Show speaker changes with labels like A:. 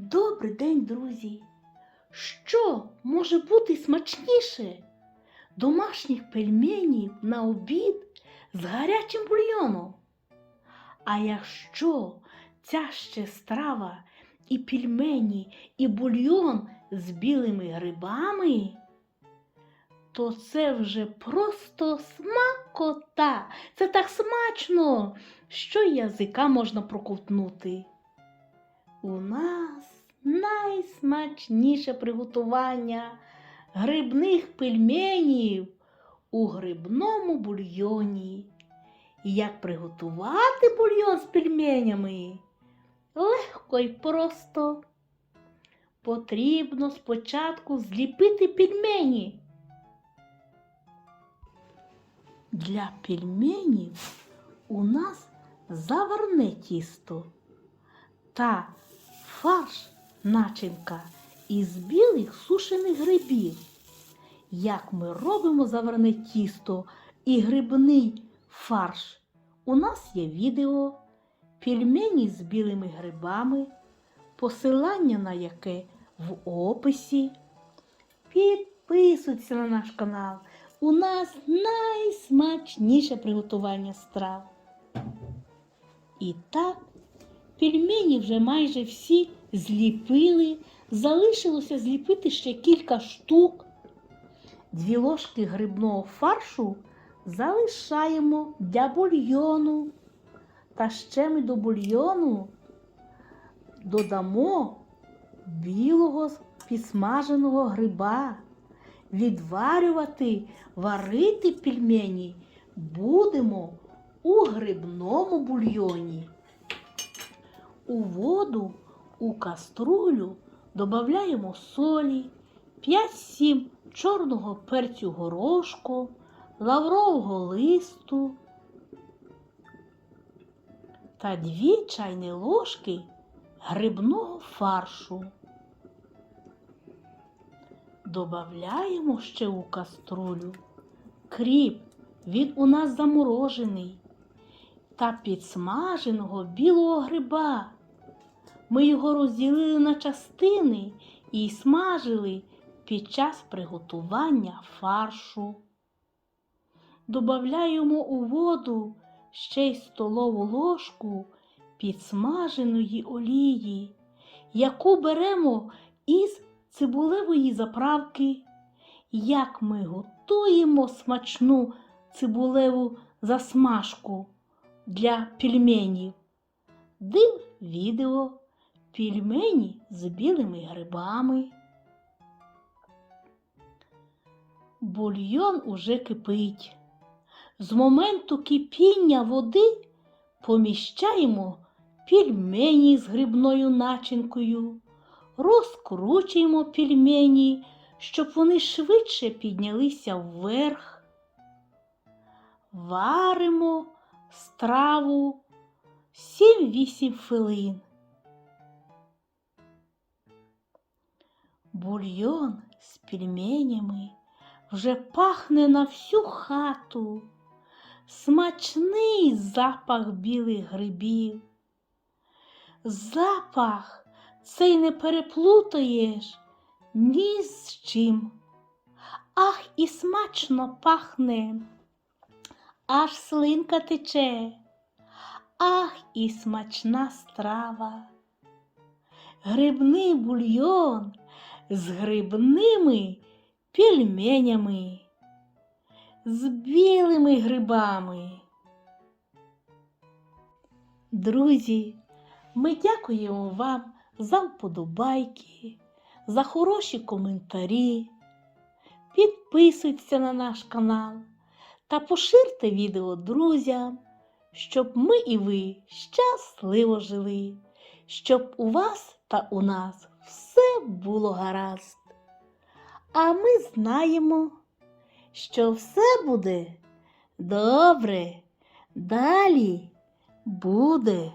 A: Добрий день, друзі! Що може бути смачніше домашніх пельменів на обід з гарячим бульйоном? А якщо ця ще страва і пельмені, і бульйон з білими грибами, то це вже просто смакота. Це так смачно, що язика можна проковтнути. У нас найсмачніше приготування грибних пельменів у грибному бульйоні. І як приготувати бульйон з пельменями? Легко і просто. Потрібно спочатку зліпити пельмені. Для пельменів у нас заварне тісто та фарш начинка із білих сушених грибів. Як ми робимо заварне тісто і грибний фарш? У нас є відео, пельмені з білими грибами, посилання на яке в описі. Підписуйтесь на наш канал. У нас найсмачніше приготування страв. І так, пельмені вже майже всі зліпили. Залишилося зліпити ще кілька штук. Дві ложки грибного фаршу залишаємо для бульйону. Та ще ми до бульйону додамо білого підсмаженого гриба. Відварювати, варити пельмені будемо у грибному бульйоні. У воду у каструлю додаємо солі, 5-7 чорного перцю горошку, лаврового листу та 2 чайні ложки грибного фаршу. Добавляємо ще у каструлю кріп, він у нас заморожений, та підсмаженого білого гриба. Ми його розділили на частини і смажили під час приготування фаршу. Добавляємо у воду ще й столову ложку підсмаженої олії, яку беремо із цибулевої заправки. Як ми готуємо смачну цибулеву засмажку для пельменів. Див відео пельмені з білими грибами. Бульйон уже кипить. З моменту кипіння води поміщаємо пельмені з грибною начинкою, розкручуємо пельмені, щоб вони швидше піднялися вверх. Варимо страву 7-8 хвилин. Бульйон з пельменями вже пахне на всю хату. Смачний запах білих грибів. Запах цей не переплутаєш ні з чим. Ах, і смачно пахне, аж слинка тече. Ах, і смачна страва. Грибний бульйон з грибними пельменями, з білими грибами. Друзі, ми дякуємо вам за вподобайки, за хороші коментарі. Підписуйтеся на наш канал та поширте відео друзям, щоб ми і ви щасливо жили, щоб у вас та у нас все було гаразд. А ми знаємо, що все буде добре, далі буде.